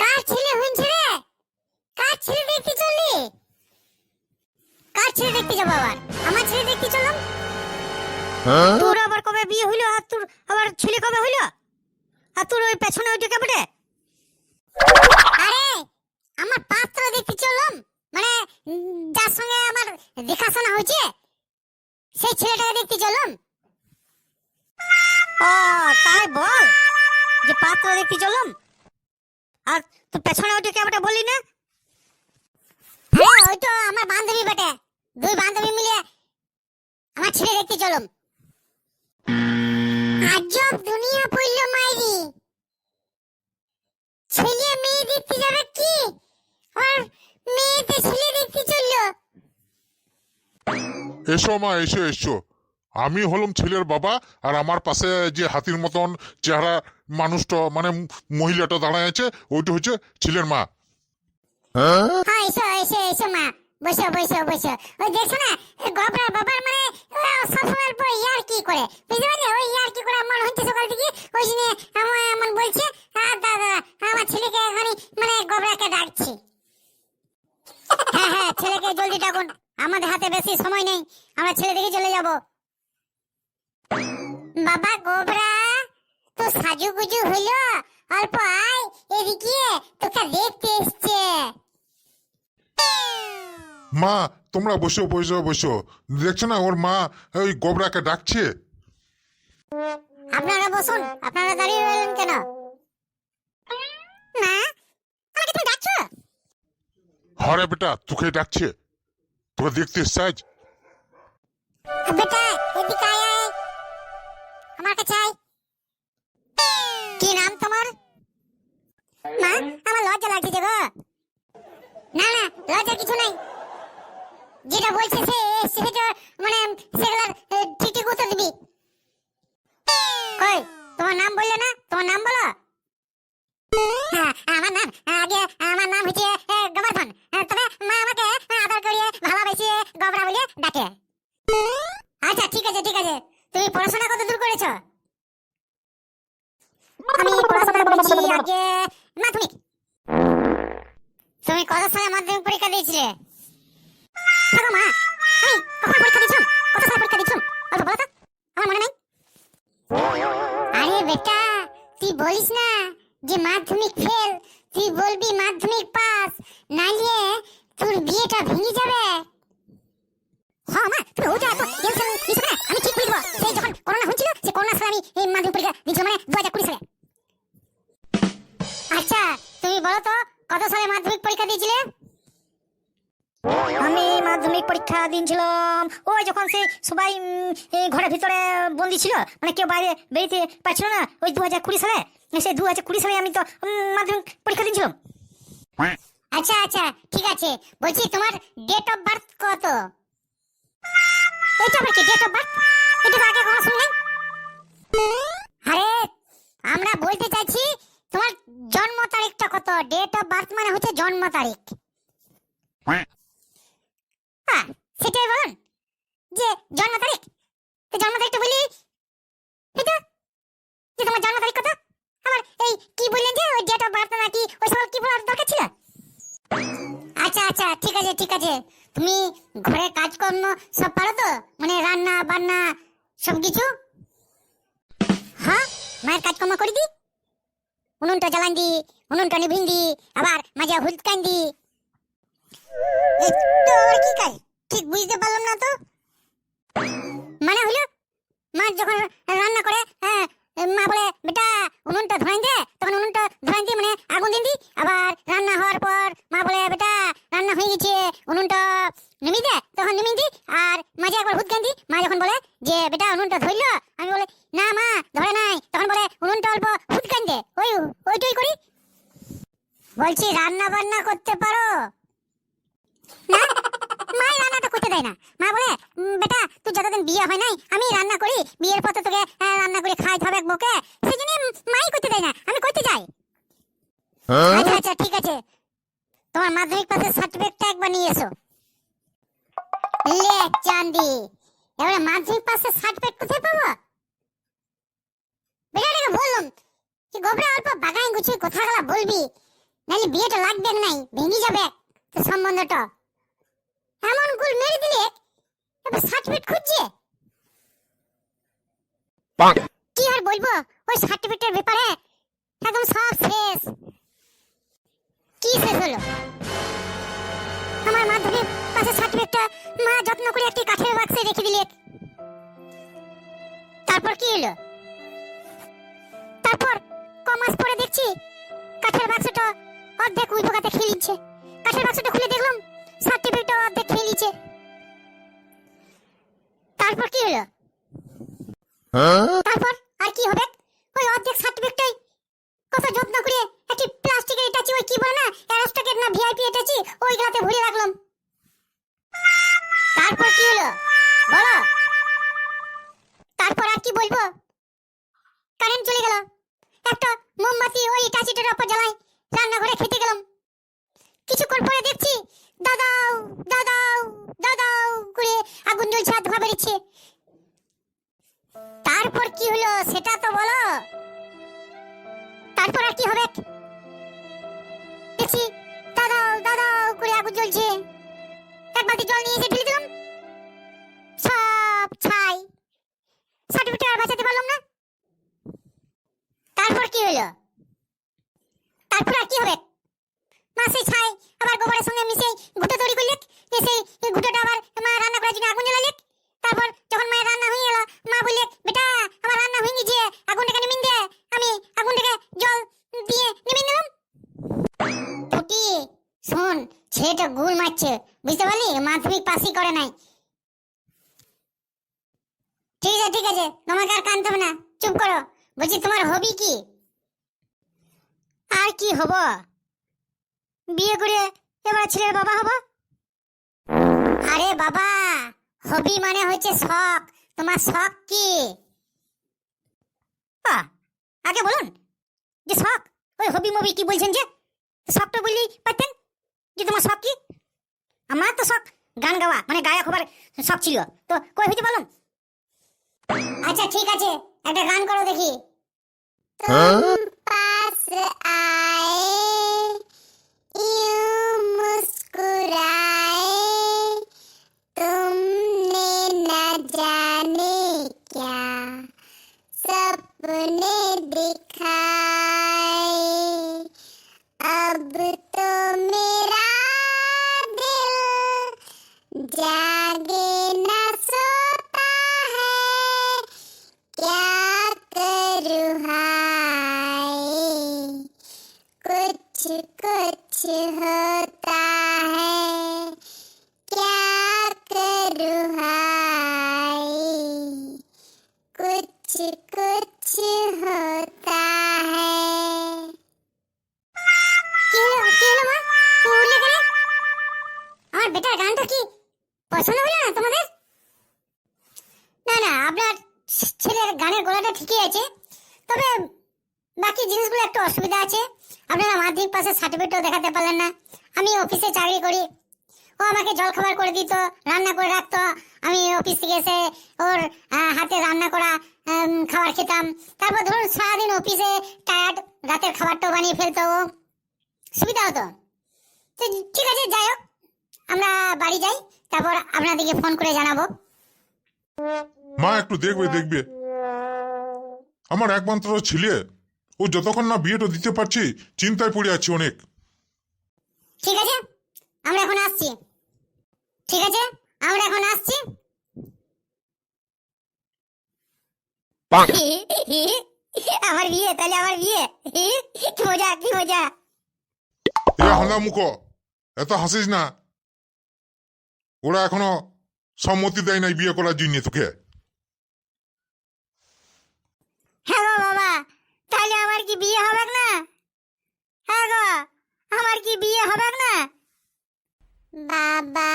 কার ছেলে হইছে রে? কার ছেলে দেখতে চললি? কার ছেলে দেখতে যাব আবার? আমার ছেলে দেখতে চললাম। তোর আবার কবে বিয়ে হইল? আর তোর আবার ছেলে কবে হইল? আর তোর ওই পেছনে ওইটা কেবটে আরে আমার পাত্র দেখতে চললাম। মানে যার সঙ্গে আমার দেখাশোনা হয়েছে সেই ছেলেটাকে দেখতে চললাম। ও তাই বল। যে পাত্র দেখতে চললাম আর তোর পেছনে ওইটা কেবটে বললি না? হ্যাঁ ওই তো আমার বান্ধবী বটে। দুই বান্ধবী মিলে আমার ছেলে দেখতে চলুম। আজব দুনিয়া পড়ল মাইরি। ছেলে মেয়ে দেখতে যাবে কি? আর মেয়েতে ছেলে দেখতে চলল। এসো মা, এসো এসো। আমি হলাম ছেলের বাবা, আর আমার পাশে যে হাতির মতন চেহারা মানুষটা মানে মহিলাটা দাঁড়ায় আছে, ওইটা হচ্ছে ছেলের মা। কি করে? ইয়ার কি করে আমার আমার আর আমার ছেলেকে মানে হ্যাঁ হ্যাঁ ছেলেকে আমাদের হাতে বেশি সময় নেই। আমরা ছেলে দেখে চলে যাব। বাবা গোবরা তো সাজুগুজু হইল অল্প আয় এদিকে তোকে দেখতে এসছে। মা তোমরা বসো বসো বসো। দেখছ না ওর মা ওই গোবরাকে ডাকছে? আপনারা বসুন আপনারা দাঁড়িয়ে রইলেন কেন? না আমাকে তুমি ডাকছো? হরে বেটা তোকে ডাকছে। তোকে দেখতে আজ? বেটা এদিকে আয় কাছে আয় কি নাম তোমার? মা আমার লজ্জা লাগছে যে গো। না না কিছু নাই। যেটা বলছে সে সেটা মানে দিবি। কই তোমার নাম বললে না? তোমার নাম বলো। হ্যাঁ, আমার নাম আগে আমার নাম হচ্ছে গবর্ধন। হ্যাঁ, তবে মা আমাকে আদর করিয়ে ভালোবেসে গবরা বলে ডাকে। আচ্ছা ঠিক আছে ঠিক আছে। তুমি পড়াশোনা আমি পড়াশোনা করেছি আগে মাধ্যমিক। তুমি কত সালে মাধ্যমিক পরীক্ষা দিয়েছিলে? থাকো মা। আমি কখন পরীক্ষা দিয়েছিলাম? কত সালে পরীক্ষা দিয়েছিলাম? অল্প বলো তো। আমার মনে নাই? আরে বেটা, তুই বলিস না যে মাধ্যমিক ফেল তুই বলবি মাধ্যমিক পাস নাইলে তোর বিয়েটা ভেঙে যাবে। আমি এই মাধ্যমিক পরীক্ষা দিয়েছিলাম মানে দু হাজার কুড়ি সালে। আচ্ছা তুমি বলো তো কত সালে মাধ্যমিক পরীক্ষা দিয়েছিলে? আমি মাধ্যমিক পরীক্ষা দিয়েছিলাম। ওই যখন সে সবাই ঘরের ভিতরে বন্দি ছিল মানে কেউ বাইরে বেরিয়ে পারছিল না ওই দু হাজার কুড়ি সালে। সেই দু হাজার কুড়ি সালে আমি তো মাধ্যমিক পরীক্ষা দিয়েছিলাম। আচ্ছা আচ্ছা ঠিক আছে। বলছি তোমার ডেট অফ বার্থ কত? এটা আবার কি ডেট অফ বার্থ এটা তো আগে কখনো শুনি নাই। আরে, আমরা বলতে চাইছি, তোমার জন্ম তারিখটা কত? ডেট অফ বার্থ মানে হচ্ছে জন্ম তারিখ। সেটাই বলুন। যে জন্ম তারিখ? তো জন্ম তারিখটা বলি তো, যে তোমার জন্ম তারিখ কত? আমার এই কি বললেন যে, ওই ডেট অফ বার্থ নাকি ওই সব কি বলার দরকার ছিল? আচ্ছা আচ্ছা ঠিক আছে ঠিক আছে। তুমি ঘরে কাজকর্ম সব পারো তো? মানে রান্না বান্না সব কিছু মায়ের কাজকর্ম করে দি উনুনটা জ্বালান দি উনুনটা নিভিন দি আবার মাঝে হুলদ কান দি এ তো আবার কি কাজ? ঠিক বুঝতে পারলাম না তো। মানে হলো, মা যখন রান্না করে হ্যাঁ মা বলে, বেটা, উনুনটা দে। তখন উনুনটা মানে আগুন দিন দি আবার রান্না হওয়ার পর মা বলে, বেটা, রান্না হয়ে গেছে, উনুনটা নেমে দে। তখন নেমে দি আর মাঝে একবার হুদ দি মা যখন বলে যে, বেটা, উনুনটা ধরলো আমি বলে না মা ধরে নাই তখন বলে উনুনটা অল্প হুদ দে ওই ওইটাই করি বলছি রান্না বান্না করতে পারো না মা রান্নাটা করতে দেয় না মা বলে "উম, বেটা তুই যতদিন বিয়ে হয় নাই আমি রান্না করি বিয়ের তো তোকে রান্না করে খাইতে হবে বকে সেই জন্য মাই করতে দেয় না আমি করতে যাই। আচ্ছা আচ্ছা ঠিক আছে। তোমার মাধ্যমিক পাসের সার্টিফিকেটটা একবার নিয়ে এসো। লে চান্দি। এবারে মাধ্যমিক পাসের সার্টিফিকেট কোথায় পাবো? বেটাটাকে বললাম কি গোবরা অল্প বাগান গুছিয়ে কথাগুলো বলবি? নাহলে বিয়েটা লাগবে নাই ভেঙে যাবে সম্বন্ধটা। এমন গুল মেরে দিলে? এবার সার্টিফিকেট খুঁজছে? কি আর বলব? ওই সার্টিফিকেটের ব্যাপারে একদম সব শেষ। কি শেষ হলো? আমার মাধ্যমিক পাশের সার্টিফিকেটটা মা যত্ন করে একটি কাঠের বাক্সে রেখে দিলে। তারপর কি হলো? তারপর কমাস পরে দেখছি কাঠের বাক্সটা অর্ধেক উল্পোকাতে খেয়ে নিচ্ছে। কাঠের বাক্সটা খুলে দেখলাম সার্টিফিকেটটা অর্ধেক খেয়ে নিচ্ছে। তারপর কি হলো? তারপর আর কি হবে? ওই অর্ধেক সার্টিফিকেটটাই কত যত্ন করে একটি প্লাস্টিকের এটাচি ওই কি বলে না অ্যারোস্টকের না ভিআইপি এটাচি ওইগুলাতে ভরে রাখলাম। তারপর কি হলো? বলো। তারপর আর কি বলব? কারেন্ট চলে গেল। একটা মোমবাতি ওই ইটাচিটার উপর জ্বালাই, রান্নাঘরে খেতে গেলাম। কিছুক্ষণ পরে দেখছি, দাদাও দাদাও দাদাও করে আগুন জ্বলছে আর ধোয়া বেরিয়েছে তারপর কি হলো সেটা তো বলো। তারপর আর কি হবে? দেখছি দাদাও দাদাও করে আগুন জ্বলছে। এক বালতি জল নিয়ে এসে ঢেলে দিলাম। সব ছাই। সার্টিফিকেট আর বাঁচাতে পারলাম না। তারপর কি হলো? তারপর আর কি হবে? মা, সেই ছাই আবার গোবরের সঙ্গে মিশে গুঁটো তৈরি করলে সেই গুঁটোটা আবার মা রান্না করার জন্য আগুন জ্বালালে তারপর যখন মায়ের রান্না হয়ে গেল মা বললে, বেটা, আমার রান্না হয়ে গেছে আগুনটাকে নিমিন দে। আমি আগুনটাকে জল দিয়ে নিমিন দিলাম। শোন, ছেলেটা গুল মারছে, বুঝতে পারলি? মাধ্যমিক করে নাই। ঠিক আছে ঠিক আছে, তোমাকে আর কানতে হবে না। চুপ করো। বলছি, তোমার হবি কি? আর কি হব? বিয়ে করে এবার ছেলের বাবা হব? আরে বাবা, হবি মানে হচ্ছে শখ। তোমার শখ কি? আগে বলুন যে শখ ওই হবি মুভি কি বলছেন যে? শখটা বললি পারতেন যে তোমার শখ কি? আমার তো শখ গান গাওয়া মানে গায়ক হবার শখ ছিল। তো কই হয়েছে বলুন? আচ্ছা ঠিক আছে একটা গান করো দেখি। তোর পাশে আয়ে। বেটার গানটা কি পছন্দ হলো না তোমাদের? না না, আপনার ছেলের গানের গলাটা ঠিকই আছে। তবে বাকি জিনিসগুলো একটু অসুবিধা আছে। আপনারা মাধ্যমিক পাশে সার্টিফিকেটও দেখাতে পারলেন না। আমি অফিসে চাকরি করি। ও আমাকে জল খাবার করে দিত, রান্না করে রাখতো। আমি অফিস থেকে এসে ওর হাতে রান্না করা খাবার খেতাম। তারপর ধরুন সারাদিন অফিসে টায়ার্ড রাতের খাবারটাও বানিয়ে ফেলতো ও। সুবিধা হতো। ঠিক আছে, যাই হোক। আমরা বাড়ি যাই তারপর আপনাদেরকে ফোন করে জানাব। মা একটু দেখবে দেখবে। আমার একমাত্র ছেলে ও যতক্ষণ না বিয়েটা দিতে পারছি চিন্তায় পড়ে আছি অনেক। ঠিক আছে? আমরা এখন আসছি। ঠিক আছে? আমরা এখন আসছি। আমার বিয়ে তাহলে আমার বিয়ে। কি মজা কি মজা। এ হাঁদা মুখ এত হাসিস না। ওরা এখনও সম্মতি দেয় নাই বিয়ে করার জন্য তোকে। হ্যাঁ বাবা, তাহলে আমার কি বিয়ে হবে না? হ্যাঁ গো, আমার কি বিয়ে হবে না? বাবা,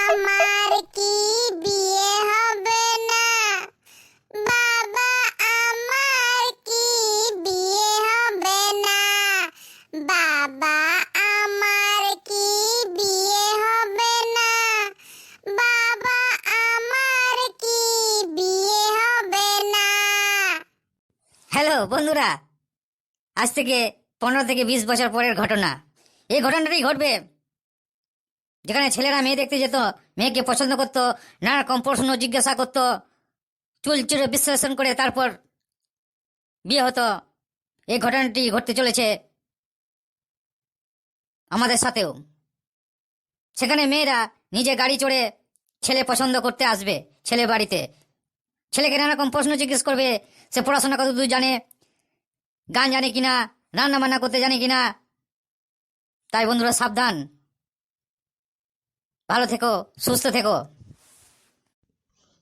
আমার কি বিয়ে হবে বন্ধুরা, আজ থেকে পনেরো থেকে বিশ বছর পরের ঘটনা। এই ঘটনাটাই ঘটবে। যেখানে ছেলেরা মেয়ে দেখতে যেত, মেয়েকে পছন্দ করতো, নানা রকম প্রশ্ন জিজ্ঞাসা করতো, চুল চুলে বিশ্লেষণ করে তারপর বিয়ে হতো। এই ঘটনাটি ঘটতে চলেছে আমাদের সাথেও। সেখানে মেয়েরা নিজে গাড়ি চড়ে ছেলে পছন্দ করতে আসবে ছেলে বাড়িতে। ছেলেকে নানা রকম প্রশ্ন জিজ্ঞেস করবে, সে পড়াশোনা কত দূর জানে? গান জানে কিনা রান্না বান্না করতে জানে কিনা। তাই বন্ধুরা সাবধান। ভালো থেকো সুস্থ থেকো।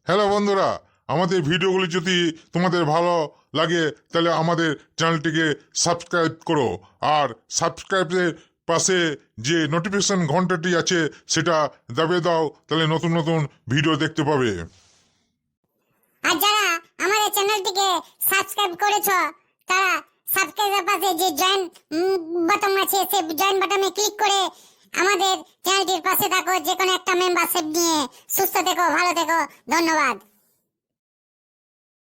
হ্যালো বন্ধুরা আমাদের ভিডিওগুলি যদি তোমাদের ভালো লাগে তাহলে আমাদের চ্যানেলটিকে সাবস্ক্রাইব করো। আর সাবস্ক্রাইবের পাশে যে নোটিফিকেশন ঘন্টাটি আছে সেটা দাবিয়ে দাও তাহলে নতুন নতুন ভিডিও দেখতে পাবে। আর যারা আমাদের চ্যানেলটিকে সাবস্ক্রাইব করেছ তারা সাবস্ক্রাইবের পাশে যে জয়েন বাটন আছে, সে জয়েন বাটনে ক্লিক করে আমাদের চ্যানেলটির পাশে থাকো যে কোনো একটা মেম্বারশিপ নিয়ে সুস্থ থেকো, ভালো থেকো, ধন্যবাদ।